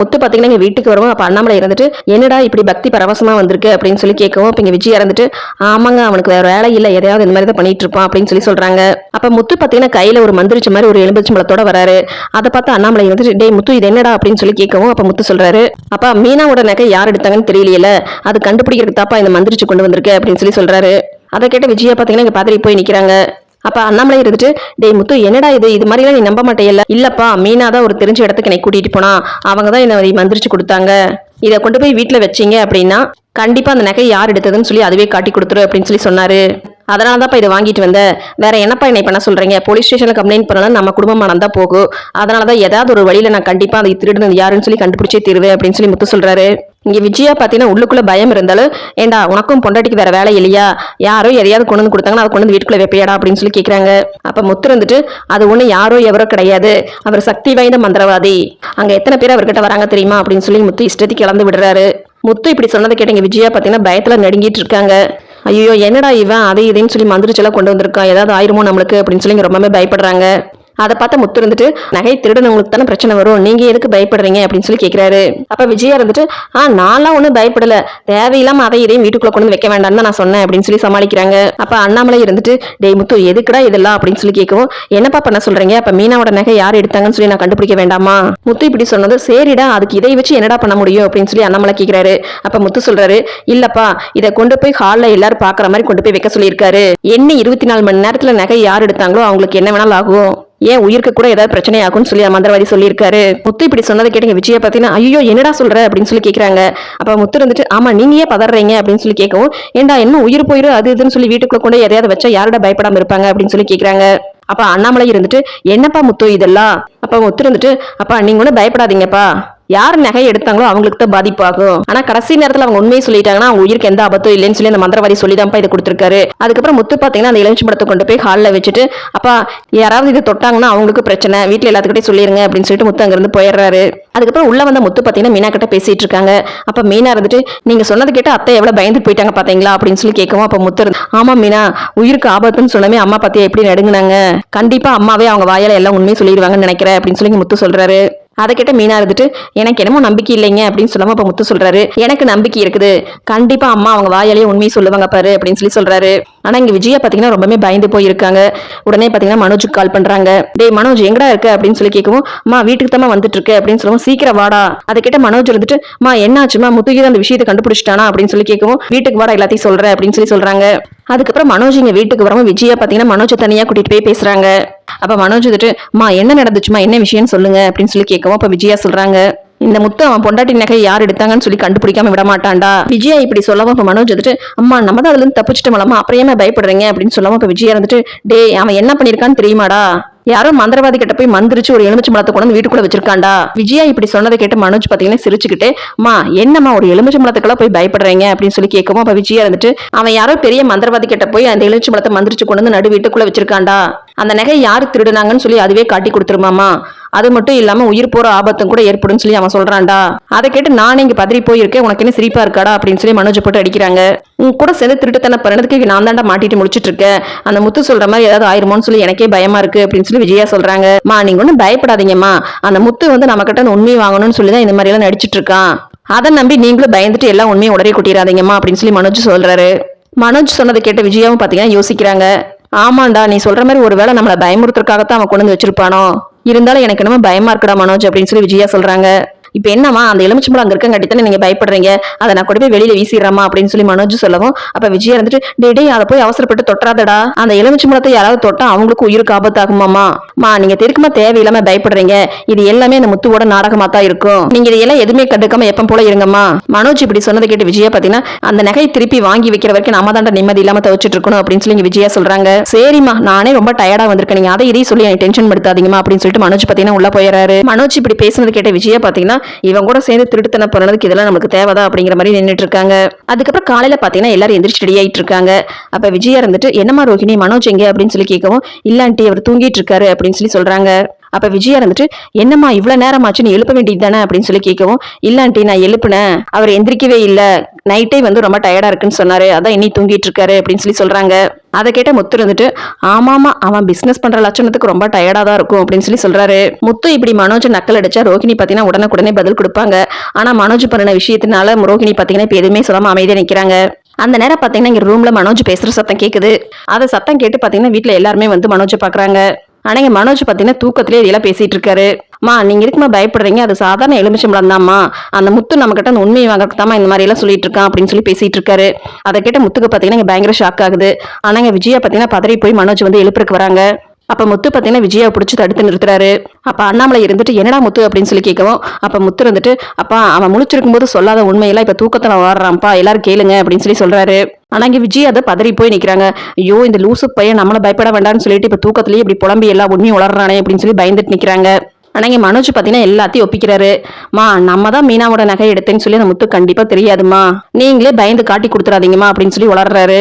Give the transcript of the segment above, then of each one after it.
முத்து பார்த்தீங்கன்னா எங்கள் வீட்டுக்கு வருவோம். அப்போ அண்ணாமலை இருந்துட்டு என்னடா இப்படி பக்தி பரவசமாக வந்திருக்கு? அப்படின்னு சொல்லி கேட்கவும் அப்போ இங்கே விஜய் இறந்துட்டு ஆமாங்க அவனுக்கு வேறு வேலை இல்லை. எதையாவது இந்த மாதிரி தான் பண்ணிட்டு இருப்பான். அப்படின்னு சொல்லி சொல்கிறாங்க அப்போ முத்து பார்த்தீங்கன்னா கையில் ஒரு மந்திரிச்ச மாதிரி ஒரு எலும்பிச்சம்பளத்தோட வராரு. அதை பார்த்து அண்ணாமலை இருந்துட்டு டே முத்து இது என்னடா? அப்படின்னு சொல்லி கேட்கவும் அப்போ முத்து சொல்கிறாரு அப்பா மீனாவோட நகை யார் எடுத்தாங்கன்னு தெரியலையில. அது கண்டுபிடிக்கிறதுக்கு தாப்பா இந்த மந்திரிச்சு கொண்டு வந்திருக்கு? அப்படின்னு சொல்லி சொல்கிறாரு அதை கேட்ட விஜயா பார்த்தீங்கன்னா இங்கே பாதிரி போய் நிற்கிறாங்க அப்ப அண்ணாமலை இருந்துட்டு டேய் முத்து என்னடா இது? இது மாதிரிலாம் நீ நம்ப மாட்டேயல்ல? இல்லப்பா மீனா தான் ஒரு தெரிஞ்ச இடத்துக்கு என்னை கூட்டிட்டு போனா. அவங்க தான் என்ன மந்திரிச்சு கொடுத்தாங்க. இதை கொண்டு போய் வீட்டில் வச்சீங்க அப்படின்னா கண்டிப்பா அந்த நகை யார் எடுத்ததுன்னு சொல்லி அதுவே காட்டி கொடுத்துரு அப்படின்னு சொல்லி சொன்னாரு. அதனால தான்ப்பா இதை வாங்கிட்டு வந்த. வேற என்னப்பா என்னை பண்ண சொல்றீங்க? போலீஸ் ஸ்டேஷன்ல கம்ப்ளைண்ட் பண்ணலாம் நம்ம குடும்பம் மனம் தான் போகும். அதனால தான் ஏதாவது ஒரு வழியில நான் கண்டிப்பா அதை திருடுனது யாருன்னு சொல்லி கண்டுபிடிச்சே தீருவேன் அப்படின்னு சொல்லி முத்து சொல்றாரு. இங்கே விஜயா பார்த்தீங்கன்னா உள்ளுக்குள்ளே பயம் இருந்தாலும் ஏண்டா உனக்கும் பொண்டாட்டிக்கு வேற வேலை இல்லையா? யாரோ எதையாவது கொண்டு வந்து கொடுத்தாங்கன்னா அதை கொண்டு வந்து வீட்டுக்குள்ளே வைப்பையாடா அப்படின்னு சொல்லி கேட்குறாங்க அப்போ முத்து வந்துட்டு அது ஒன்று யாரோ எவரோ கிடையாது. அவர் சக்தி வாய்ந்த மந்திரவாதி. அங்கே எத்தனை பேர் அவர்கிட்ட வராங்க தெரியுமா? அப்படின்னு சொல்லி முத்து இஷ்டத்துக்கு கிளந்து விடுறாரு. முத்து இப்படி சொன்னதை கேட்டீங்க விஜயா பார்த்தீங்கன்னா பயத்தில் நடுங்கிட்டு இருக்காங்க. ஐயோ என்னடா இவன் அதை இதைன்னு சொல்லி மந்திரிச்செல்லாம் கொண்டு வந்திருக்கான். ஏதாவது ஆயிருமோ நம்மளுக்கு அப்படின்னு சொல்லி ரொம்பவே பயப்படுறாங்க. அதை பார்த்து முத்து இருந்துட்டு நகை திருடனவங்களுக்கு தானே பிரச்சனை வரும். நீங்க எதுக்கு பயப்படுறீங்க? அப்படின்னு சொல்லி கேட்கிறாரு அப்ப விஜயா இருந்துட்டு ஆ நான்லாம் ஒன்றும் பயப்படல. தேவையில்லாம அதை இதையும் வீட்டுக்குள்ள கொண்டு வந்து வைக்க வேண்டாம்னு தான் நான் சொன்னேன். அப்படின்னு சொல்லி சமாளிக்கிறாங்க. அப்ப அண்ணாமலை இருந்துட்டு டேய் முத்து எதுக்குடா இதெல்லாம்? அப்படின்னு சொல்லி கேட்கவும் என்னப்பா பண்ண சொல்றீங்க? அப்ப மீனாவோட நகை யார் எடுத்தாங்கன்னு சொல்லி நான் கண்டுபிடிக்க வேண்டாமா? முத்து இப்படி சொன்னது சரிடா அதுக்கு இதை வச்சு என்னடா பண்ண முடியும்? அப்படின்னு சொல்லி அண்ணாமலை கேட்கிறாரு அப்ப முத்து சொல்றாரு இல்லப்பா இதை கொண்டு போய் ஹால்ல எல்லாரும் பாக்குற மாதிரி கொண்டு போய் வைக்க சொல்லியிருக்காரு. என்ன இருபத்தி நாலு மணி நேரத்துல நகை யார் எடுத்தாங்களோ அவங்களுக்கு என்ன வேணாலும் ஆகும். ஏன் உயிருக்கு கூட ஏதாவது பிரச்சனை ஆகும்னு சொல்லி மந்திரவாதி சொல்லியிருக்காரு. முத்து இப்படி சொன்னதை கேட்டீங்க விஜய பார்த்தீங்கன்னா ஐயோ என்னடா சொல்ற? அப்படின்னு சொல்லி கேட்குறாங்க அப்ப முத்து இருந்துட்டு ஆமா நீங்க ஏன் பதறீங்க? அப்படின்னு சொல்லி கேட்கவும் ஏண்டா என்ன உயிர் போயிரு அது இதுன்னு சொல்லி வீட்டுக்குள்ள கொண்டு எதையாவது வச்சா யாரோட பயப்படாம இருப்பாங்க? அப்படின்னு சொல்லி கேட்குறாங்க அப்ப அண்ணாமலை இருந்துட்டு என்னப்பா முத்து இதெல்லாம்? அப்ப முத்து இருந்துட்டு அப்பா நீங்க ஒன்றும் பயப்படாதீங்கப்பா. யார் நகை எடுத்தாங்களோ அவங்களுக்கு தான் பாதிப்பாகும் ஆனா கடைசி நேரத்துல அவங்க உண்மையை சொல்லிட்டாங்கன்னா அவங்க உயிருக்கு எந்த ஆபத்தும் இல்லைன்னு சொல்லி அந்த மந்திரவாதி சொல்லி தான் இதை கொடுத்துருக்காரு. அதுக்கப்புறம் முத்து பாத்தீங்கன்னா அந்த இளஞ்சி படத்தை கொண்டு போய் ஹாலில் வச்சுட்டு அப்பா யாராவது இதை தொட்டாங்கன்னா அவங்களுக்கு பிரச்சனை. வீட்டில் எல்லாத்துக்கிட்டையும் சொல்லிருங்க அப்படின்னு சொல்லிட்டு முத்து அங்கிருந்து போயிடுறாரு. அதுக்கப்புறம் உள்ள வந்த முத்து பாத்தீங்கன்னா மீனா கிட்ட பேசிட்டு இருக்காங்க. அப்ப மீனா இருந்துட்டு நீங்க சொன்னது கேட்டு அத்தை எவ்வளவு பயந்து போயிட்டாங்க பாத்தீங்களா? அப்படின்னு சொல்லி கேட்கவும் அப்ப முத்து இருந்து, ஆமா மீனா உயிருக்கு ஆபத்துன்னு சொன்னமே அம்மா பாத்தியா எப்படி நடுங்கினாங்க? கண்டிப்பா அம்மாவே அவங்க வாயால எல்லாம் உண்மையை சொல்லிடுவாங்கன்னு நினைக்கிறேன் அப்படின்னு சொல்லி முத்து சொல்றாரு. அதை கேட்ட மீனா இருந்துட்டு எனக்கு என்னமோ நம்பிக்கை இல்லைங்க அப்படின்னு சொல்லாம அப்ப முத்து சொல்றாரு. எனக்கு நம்பிக்கை இருக்குது. கண்டிப்பா அம்மா அவங்க வாயாலேயே உண்மையை சொல்லுவாங்க பாரு அப்படின்னு சொல்லி சொல்றாரு. ஆனா இங்க விஜயா பாத்தீங்கன்னா ரொம்பவே பயந்து போயிருக்காங்க. உடனே பாத்தீங்கன்னா மனோஜுக்கு கால் பண்றாங்க. டேய் மனோஜ் எங்கடா இருக்க? அப்படின்னு சொல்லி கேட்கவும் அம்மா வீட்டுக்கு தான் வந்துட்டு இருக்கு அப்படின்னு சொல்லுவோம் சீக்கிரம் வாடா. அதை கிட்ட மனோஜ் இருந்துட்டு மா என்னாச்சுமா முத்துகீத அந்த விஷயத்தை கண்டுபிடிச்சிட்டானா? அப்படின்னு சொல்லி கேட்கவும் வீட்டுக்கு வாடா எல்லாத்தையும் சொல்ற அப்படின்னு சொல்லி சொல்றாங்க. அதுக்கப்புறம் மனோஜ் இங்கே வீட்டுக்கு வரவும் விஜயா பார்த்தீங்கன்னா மனோஜை தனியாக கூட்டிகிட்டு போய் பேசுகிறாங்க அப்போ மனோஜ் வந்துட்டு மா என்ன நடந்துச்சுமா என்ன விஷயம்னு சொல்லுங்க அப்படின்னு சொல்லி கேட்கவும் அப்போ விஜயா சொல்கிறாங்க இந்த முத்து அவன் பொண்டாட்டி நகை யார் எடுத்தாங்கன்னு சொல்லி கண்டுபிடிக்காம விட மாட்டான்டா. விஜயா இப்படி சொல்லவும் அப்ப மனோஜ் வந்துட்டு அம்மா நம்ம தான் அதுலேருந்து தப்பிச்சிட்டோம் தப்பிச்சிட்டோம்லாமா அப்புறம் ஏன் பயப்படுறீங்க? அப்படின்னு சொல்லவும் இப்போ விஜயா வந்துட்டு டேய் அவன் என்ன பண்ணியிருக்கான்னு தெரியுமாடா? யாரோ மந்திரவாதி கிட்ட போய் மந்திரிச்சு ஒரு எலுமிச்சை மலத்தை கொண்டு வீட்டுக்குள்ள வச்சிருக்காண்டா? விஜயா இப்படி சொன்னதை கேட்டு மனோஜ் பாத்தீங்கன்னா சிரிச்சுக்கிட்டு மா என்னம்மா ஒரு எலுமிச்சை மலத்துக்கெல்லாம் போய் பயப்படுறீங்க? அப்படின்னு சொல்லி கேட்கவும் அப்ப விஜயா இருந்துட்டு அவன் யாரோ பெரிய மந்திரவாதி கிட்ட போய் அந்த எலுமிச்சை மலத்தை மந்திரிச்சு கொண்டு வந்து நடு வீட்டுக்குள்ள வச்சிருக்காண்டா? அந்த நகை யாரு திருடுனாங்கன்னு சொல்லி அதுவே காட்டி கொடுத்துருமாமா அது மட்டும் இல்லாம உயிர் போற ஆபத்தும் கூட ஏற்படும் சொல்லி அவன் சொல்றான்டா. அதை கேட்டு நானே இங்க பதறி போயிருக்கேன். உனக்கு என்ன சிரிப்பா இருக்காடா? அப்படின்னு சொல்லி மனோஜ் போட்டு அடிக்கிறாங்க. உன் கூட சேர்ந்து திருட்டுத்தன பண்ணதுக்கு நான் தாண்டா மாட்டிட்டு முடிச்சிட்டு இருக்கேன். அந்த முத்து சொல்ற மாதிரி ஏதாவது ஆயிருமோன்னு சொல்லி எனக்கே பயமா இருக்கு அப்படின்னு சொல்லி விஜயா சொல்றாங்க. மா நீங்க ஒன்றும் பயப்படாதீங்கம்மா. அந்த முத்து வந்து நம்ம கிட்ட உண்மை வாங்கணும்னு சொல்லி தான் இந்த மாதிரி எல்லாம் நடிச்சிட்டு இருக்கான். அதை நம்பி நீங்களும் பயந்துட்டு எல்லாம் உண்மையை உடனே கொட்டிடாதீங்கம்மா அப்படின்னு சொல்லி மனோஜ் சொல்றாரு. மனோஜ் சொன்னதை கேட்ட விஜயாவும் பாத்தீங்கன்னா யோசிக்கிறாங்க. ஆமாண்டா நீ சொல்ற மாதிரி ஒருவேளை நம்மளை பயமுறுத்துறதுக்காகத்தான் அவன் கொண்டு வந்து வச்சிருப்பானோ? இருந்தாலும் எனக்கு என்னமோ பயமா இருக்கடா மனோஜ் அப்படின்னு சொல்லி விஜயா சொல்றாங்க. இப்ப என்னமா அந்த எலுமிச்சம்பழம் அங்க இருக்கங்காட்டி தானே நீங்க பயப்படுறீங்க. அதை நான் கொண்டு போய் வெளியில வீசிடுறமா அப்படின்னு சொல்லி மனோஜ் சொல்லவும் அப்ப விஜய் இருந்துட்டு டேடே அதை போய் அவசரப்பட்டு தொட்டுறாதடா அந்த எலுமிச்சம்பழத்தை யாராவது தொட்டா அவங்களுக்கு உயிருக்கு ஆபத்தாகுமாமா மா நீங்க தெருக்குமா தேவையில்லாம பயப்படுறீங்க. இது எல்லாமே அந்த முத்துவோட நாடகமா தான் இருக்கும். நீங்க இதெல்லாம் எதுவுமே கண்டுக்காம எப்பம் போல இருங்கம்மா. மனோஜ் இப்படி சொன்னதை கேட்டு விஜயா பாத்தீங்கன்னா அந்த நகை திருப்பி வாங்கி வைக்கிற வரைக்கும் நாம தான் நிம்மதி இல்லாம தவிச்சிட்டு இருக்கணும் அப்படின்னு சொல்லி விஜயா சொல்றாங்க. சரிம்மா நானே ரொம்ப டயர்டா வந்திருக்கேன். நீங்க அதை இதையும் சொல்லி எனக்கு டென்ஷன் படுத்தாதீங்கம்மா அப்படின்னு சொல்லிட்டு மனோஜ் பாத்தீங்கன்னா உள்ள போயிடுறாரு. மனோஜ் இப்படி பேசுனது கேட்ட விஜயா பாத்தீங்கன்னா இவன் கூட சேர்ந்து திருட்டுத்தனம் பண்ணதுக்கு இதெல்லாம் நமக்கு தேவைதான் அப்படிங்கிற மாதிரி நின்னுட்டு இருக்காங்க அதுக்கப்புறம் காலையில பாத்தீங்கன்னா எல்லாரும் எந்திரிச்சு ரெடி ஆயிட்டு இருக்காங்க அப்ப விஜயா இருந்துட்டு என்னம்மா ரோஹிணி மனோஜ் எங்கே? அப்படின்னு சொல்லி கேட்கவும் இல்லாண்டி அவர் தூங்கிட்டு இருக்காரு அப்படின்னு சொல்லி சொல்றாங்க. அப்போ விஜயா இருந்துட்டு என்னம்மா இவ்வளோ நேரம் ஆச்சு நீ எழுப்ப வேண்டியது தானே? அப்படின்னு சொல்லி கேட்கவும் இல்லாண்டி நான் எழுப்புனேன். அவர் எந்திரிக்கவே இல்லை. நைட்டே வந்து ரொம்ப டயர்டாக இருக்குன்னு சொன்னார். அதான் இனி தூங்கிட்டு இருக்காரு அப்படின்னு சொல்லி சொல்கிறாங்க அதை கேட்ட முத்து இருந்துட்டு ஆமாமா அவன் பிசினஸ் பண்ற லட்சணத்துக்கு ரொம்ப டயர்டா தான் இருக்கும் அப்படின்னு சொல்லி சொல்றாரு. முத்து இப்படி மனோஜ் நக்கல் அடிச்சா ரோஹிணி பாத்தீங்கன்னா உடனுக்குடனே பதில் கொடுப்பாங்க. ஆனா மனோஜ் பண்ண விஷயத்தினால ரோஹிணி பாத்தீங்கன்னா இப்ப எதுவுமே சொல்லாம அமைதியா நிக்கிறாங்க. அந்த நேரம் பாத்தீங்கன்னா இங்க ரூம்ல மனோஜ் பேசுற சத்தம் கேக்குது. அதை சத்தம் கேட்டு பாத்தீங்கன்னா வீட்டுல எல்லாருமே வந்து மனோஜை பாக்குறாங்க. ஆனால் இங்க மனோஜ் பார்த்தீங்கன்னா தூக்கத்திலே இதெல்லாம் பேசிட்டு இருக்காரு மா நீங்க இருக்குமா பயப்படுறீங்க? அது சாதாரண எலுமிச்சம்பளம் தான்மா. அந்த முத்து நம்ம கிட்ட அந்த உண்மையை வாங்கறதுக்கு இந்த மாதிரி எல்லாம் சொல்லிட்டு இருக்கான் அப்படின்னு சொல்லி பேசிட்டு இருக்காரு அதை கேட்ட முத்துக்கு பாத்தீங்கன்னா இங்க பயங்கர ஷாக் ஆகுது. ஆனா இங்க விஜயா பாத்தீங்கன்னா பதறி போய் மனோஜ் வந்து எழுப்புறக்கு வராங்க. அப்ப முத்து பாத்தீங்கன்னா விஜயா பிடிச்சி தடுத்து நிறுத்துறாரு. அப்ப அண்ணாமலை இருந்துட்டு என்னடா முத்து? அப்படின்னு சொல்லி கேட்கவும் அப்ப முத்து இருந்துட்டு அப்பா அவன் முழிச்சிருக்கும் போது சொல்லாத உண்மையெல்லாம் இப்ப தூக்கத்துல வாடுறான்ப்பா எல்லாரும் கேளுங்க அப்படின்னு சொல்லி சொல்றாரு. ஆனா இங்க விஜய் அதை பதறி போய் நிக்கிறாங்க. ஐயோ இந்த லூசு பையன் நம்மள பயப்பட வேண்டாம்னு சொல்லிட்டு இப்ப தூக்கத்திலேயே இப்படி புலம்பி எல்லா உண்மையும் உளறானே அப்படின்னு சொல்லி பயந்துட்டு நிக்கிறாங்க. ஆனா இங்க மனோஜ் பாத்தீங்கன்னா எல்லாத்தையும் ஒப்பிக்கிறாரு. மா நம்ம தான் மீனாவோட நகை எடுத்தேன்னு சொல்லி அந்த முத்து கண்டிப்பா தெரியாதுமா. நீங்களே பயந்து காட்டி கொடுத்துறாதீங்கம்மா அப்படின்னு சொல்லி வளர்றாரு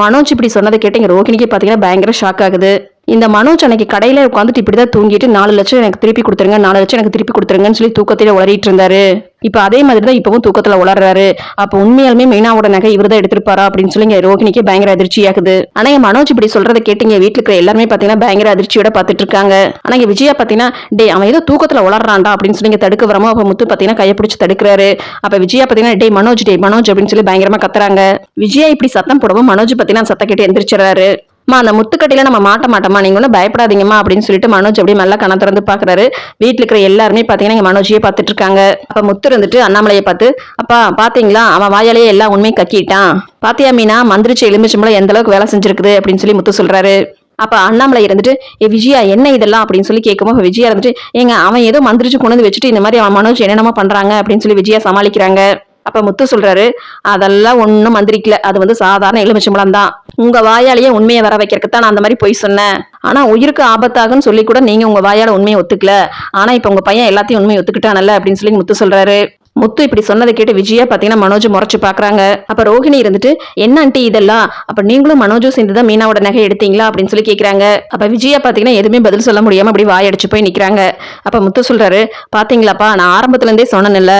மனோஜ் இப்படி சொன்னதை கேட்டு இங்கே ரோகிணிக்கு பாத்தீங்கன்னா பயங்கர ஷாக் ஆகுது. இந்த மனோஜ் அன்னைக்கு கடையில உட்காந்துட்டு இப்படிதான் தூங்கிட்டு நாலு லட்சம் எனக்கு திருப்பி கொடுத்துருங்க நாலு லட்சம் எனக்கு திருப்பி கொடுத்துருங்கன்னு சொல்லி தூக்கத்திலே உளறிட்டு இருந்தாரு. இப்போ அதே மாதிரி தான் இப்பவும் தூக்கத்துல உளறாரு அப்போ உண்மையாலுமே மீனாவோட நகை இவர் தான் எடுத்திருப்பாரா அப்படின்னு சொல்லி இங்க ரோகிணிக்கு பயங்கர அதிர்ச்சியாகுது. ஆனா என் மனோஜ் இப்படி சொல்கிறத கேட்டுங்க வீட்டுல இருக்கிற எல்லாருமே பாத்தீங்கன்னா பயங்கர அதிர்ச்சியோட பாத்துட்டு இருக்காங்க. ஆனா இங்க விஜயா பாத்தீங்கன்னா டே அவன் ஏதோ தூக்கத்துல உளறான்டா அப்படின்னு சொல்லி இங்க தடுக்க வரமோ அப்ப முத்து பாத்தீங்கன்னா கையை பிடிச்சி தடுக்கிறாரு. அப்ப விஜயா பாத்தீங்கன்னா டே மனோஜ் டே மனோஜ் அப்படின்னு சொல்லி பயங்கரமா கத்துறாங்க. விஜயா இப்படி சத்தம் போடவும் மனோஜ் பாத்தீங்கன்னா சத்தம் கேட்டு எந்திரிச்சிடறாரு. மா அந்த முத்துக்கட்டையில நம்ம மாட்ட மாட்டோமா நீங்க ஒன்றும் பயப்படாதீங்கம்மா அப்படின்னு சொல்லிட்டு மனோஜ் அப்படியே நல்லா கண திறந்து பாக்குறாரு. வீட்டுல இருக்கிற எல்லாருமே பாத்தீங்கன்னா இங்க மனோஜையே பார்த்துட்டு இருக்காங்க. அப்ப முத்து இருந்துட்டு அண்ணாமலையை பார்த்து அப்பா பாத்தீங்களா? அவன் வாயாலேயே எல்லா உண்மையும் கக்கிட்டான். பாத்தியா மீனா? மந்திரிச்சு எலுமிச்சம்பளம் எந்த அளவுக்கு வேலை செஞ்சிருக்குது? அப்படின்னு சொல்லி முத்து சொல்றாரு. அப்ப அண்ணாமலை இருந்துட்டு ஏ விஜயா என்ன இதெல்லாம்? அப்படின்னு சொல்லி கேட்கும்போது விஜயா இருந்துட்டு ஏங்க அவன் ஏதோ மந்திரிச்சு கொண்டு வந்து வச்சுட்டு இந்த மாதிரி அவன் மனோஜ் என்னென்னமோ பண்றாங்க. அப்படின்னு சொல்லி விஜயா சமாளிக்கிறாங்க. அப்ப முத்து சொல்றாரு அதெல்லாம் ஒன்றும் மந்திரிக்கல. அது வந்து சாதாரண எலுமிச்சம்பழம் தான். உங்க வாயாலேயே உண்மையை வர வைக்கிறதுக்கு தான் நான் அந்த மாதிரி பொய் சொன்னேன். ஆனா உயிருக்கு ஆபத்தாகுன்னு சொல்லி கூட நீங்க உங்க வாயால உண்மையை ஒத்துக்கல. ஆனா இப்ப உங்க பையன் எல்லாத்தையும் உண்மையை ஒத்துக்கிட்டானல்ல? அப்படின்னு சொல்லி முத்து சொல்றாரு. முத்து இப்படி சொன்னதை கேட்டு விஜயா பாத்தீங்கன்னா மனோஜ் முறைச்சு பாக்குறாங்க. அப்ப ரோஹிணி இருந்துட்டு என்ன ஆண்டி இதெல்லாம்? அப்ப நீங்களும் மனோஜும் சேர்ந்து தான் மீனாவோட நகை எடுத்தீங்களா? அப்படின்னு சொல்லி கேக்குறாங்க. அப்ப விஜயா பாத்தீங்கன்னா எதுவுமே பதில் சொல்ல முடியாம அப்படி வாயடிச்சு போய் நிக்கிறாங்க. அப்ப முத்து சொல்றாரு பாத்தீங்களாப்பா நான் ஆரம்பத்துல இருந்தே சொன்னேன்ல.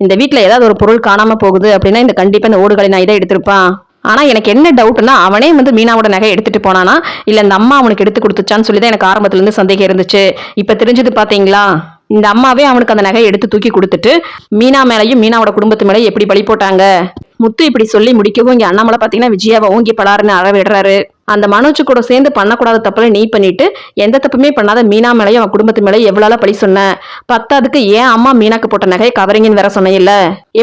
இந்த வீட்டில் ஏதாவது ஒரு பொருள் காணாம போகுது அப்படின்னா இந்த கண்டிப்பாக இந்த ஓடுகளை நான் இதை எடுத்திருப்பான் ஆனால் எனக்கு என்ன டவுட்னா அவனே வந்து மீனாவோட நகை எடுத்துட்டு போனானா இல்லை இந்த அம்மா அவனுக்கு எடுத்து கொடுத்துச்சான்னு சொல்லி தான் எனக்கு ஆரம்பத்துலேருந்து சந்தேகம் இருந்துச்சு. இப்போ தெரிஞ்சது பார்த்தீங்களா இந்த அம்மாவே அவனுக்கு அந்த நகையை எடுத்து தூக்கி கொடுத்துட்டு மீனா மேலையும் மீனாவோட குடும்பத்து மேலே எப்படி பழி போட்டாங்க? முத்து இப்படி சொல்லி முடிக்கவும் இங்க அண்ணாமலை பாத்தீங்கன்னா விஜயாவை ஓங்கி பலாருன்னு அறவிடுறாரு அந்த மனோஜ் கூட சேர்ந்து பண்ணக்கூடாத தப்புல நீ பண்ணிட்டு எந்த தப்புமே பண்ணாத மீனா மேலேயும் அவன் குடும்பத்து மேலே எவ்வளோ பழி சொன்ன? பத்தாதுக்கு ஏன் அம்மா மீனாக்கு போட்ட நகை கவரிங்கன்னு வேற சொன்னையில்ல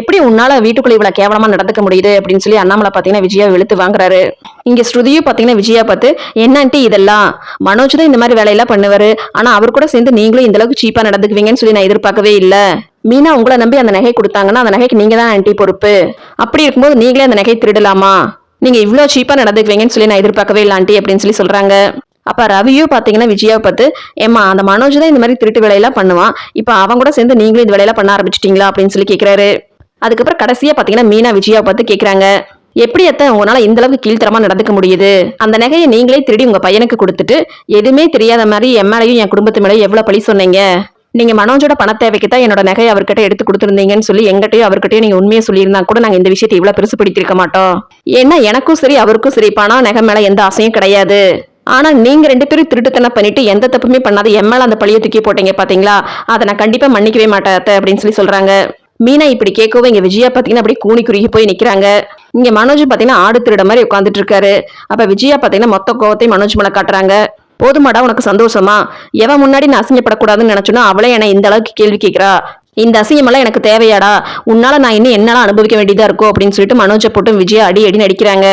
எப்படி உன்னால வீட்டுக்குள்ள இவ்வளவு கேவலமா நடந்துக்க முடியுது? அப்படின்னு சொல்லி அண்ணாமலை பாத்தீங்கன்னா விஜயா வெளுத்து வாங்குறாரு. இங்க ஸ்ருதியும் பாத்தீங்கன்னா விஜயா பார்த்து என்னன்ட்டு இதெல்லாம்? மனோஜ் தான் இந்த மாதிரி வேலையெல்லாம் பண்ணுவாரு. ஆனா அவர் கூட சேர்ந்து நீங்களும் இந்த அளவுக்கு சீப்பா நடந்துக்குவீங்கன்னு சொல்லி நான் எதிர்பார்க்கவே இல்லை. மீனா உங்களை நம்பி அந்த நகை கொடுத்தாங்கன்னா அந்த நகைக்கு நீங்கள் தான் ஆன்டி பொறுப்பு. அப்படி இருக்கும்போது நீங்களே அந்த நகை திருடலாமா? நீங்கள் இவ்வளோ சீப்பாக நடந்துக்குவீங்கன்னு சொல்லி நான் எதிர்பார்க்கவே இல்லை ஆண்டி அப்படின்னு சொல்லி சொல்கிறாங்க அப்போ ரவியும் பார்த்தீங்கன்னா விஜயாவை பார்த்து ஏமா அந்த மனோஜ் தான் இந்த மாதிரி திருட்டு வேலையெல்லாம் பண்ணுவான். இப்போ அவன் கூட சேர்ந்து நீங்களும் இந்த வேலையெல்லாம் பண்ண ஆரம்பிச்சிட்டிங்களா? அப்படின்னு சொல்லி கேட்குறாரு அதுக்கப்புறம் கடைசியாக பார்த்தீங்கன்னா மீனா விஜயாவை பார்த்து கேட்குறாங்க எப்படி அத்தை உங்களால் இந்த அளவுக்கு கீழ்த்தரமாக நடந்துக்க முடியுது? அந்த நகையை நீங்களே திருடி உங்கள் பையனுக்கு கொடுத்துட்டு எதுவுமே தெரியாத மாதிரி என் மேலேயும் என் குடும்பத்து மேலேயும் எவ்வளோ பழி சொன்னீங்க? நீங்க மனோஜோட பண தேவைக்கு தான் என்னோட நகையை அவர்கிட்ட எடுத்து கொடுத்துருந்தீங்கன்னு சொல்லி எங்கிட்டயும் அவர்கிட்டயும் நீங்க உண்மையை சொல்லியிருந்தா கூட நாங்க இந்த விஷயத்தை இவ்வளவு பெருசுப்படுத்திருக்க மாட்டோம். ஏன்னா எனக்கும் சரி அவருக்கும் சரி பணம் நகை மேல எந்த ஆசையும் கிடையாது. ஆனா நீங்க ரெண்டு பேரும் திருட்டுத்தனம் பண்ணிட்டு எந்த தப்புமே பண்ணாத என் அந்த பழிய தூக்கி போட்டீங்க பாத்தீங்களா? அதை நான் கண்டிப்பா மன்னிக்கவே மாட்டேன் அப்படின்னு சொல்லி சொல்றாங்க. மீனா இப்படி கேட்கவும் இங்க விஜயா பாத்தீங்கன்னா அப்படியே கூணி குறுகி போய் நிக்கிறாங்க. இங்க மனோஜ் பாத்தீங்கன்னா ஆடு திருட மாதிரி உட்காந்துட்டு இருக்காரு. அப்ப விஜயா பாத்தீங்கன்னா மொத்த கோவத்தையும் மனோஜ் மேல காட்டுறாங்க. போதுமாடா உனக்கு சந்தோஷமா? எவன் முன்னாடி நான் அசிங்கப்படக்கூடாதுன்னு நினைச்சோன்னா அவளே என்னை இந்த அளவுக்கு கேள்வி கேட்கிறா. இந்த அசிங்கமெல்லாம் எனக்கு தேவையாடா. உன்னால நான் இன்னும் என்னெல்லாம் அனுபவிக்க வேண்டியதா இருக்கோ அப்படின்னு சொல்லிட்டு மனோஜை போட்டும் விஜயா அடி அடி நடிக்கிறாங்க.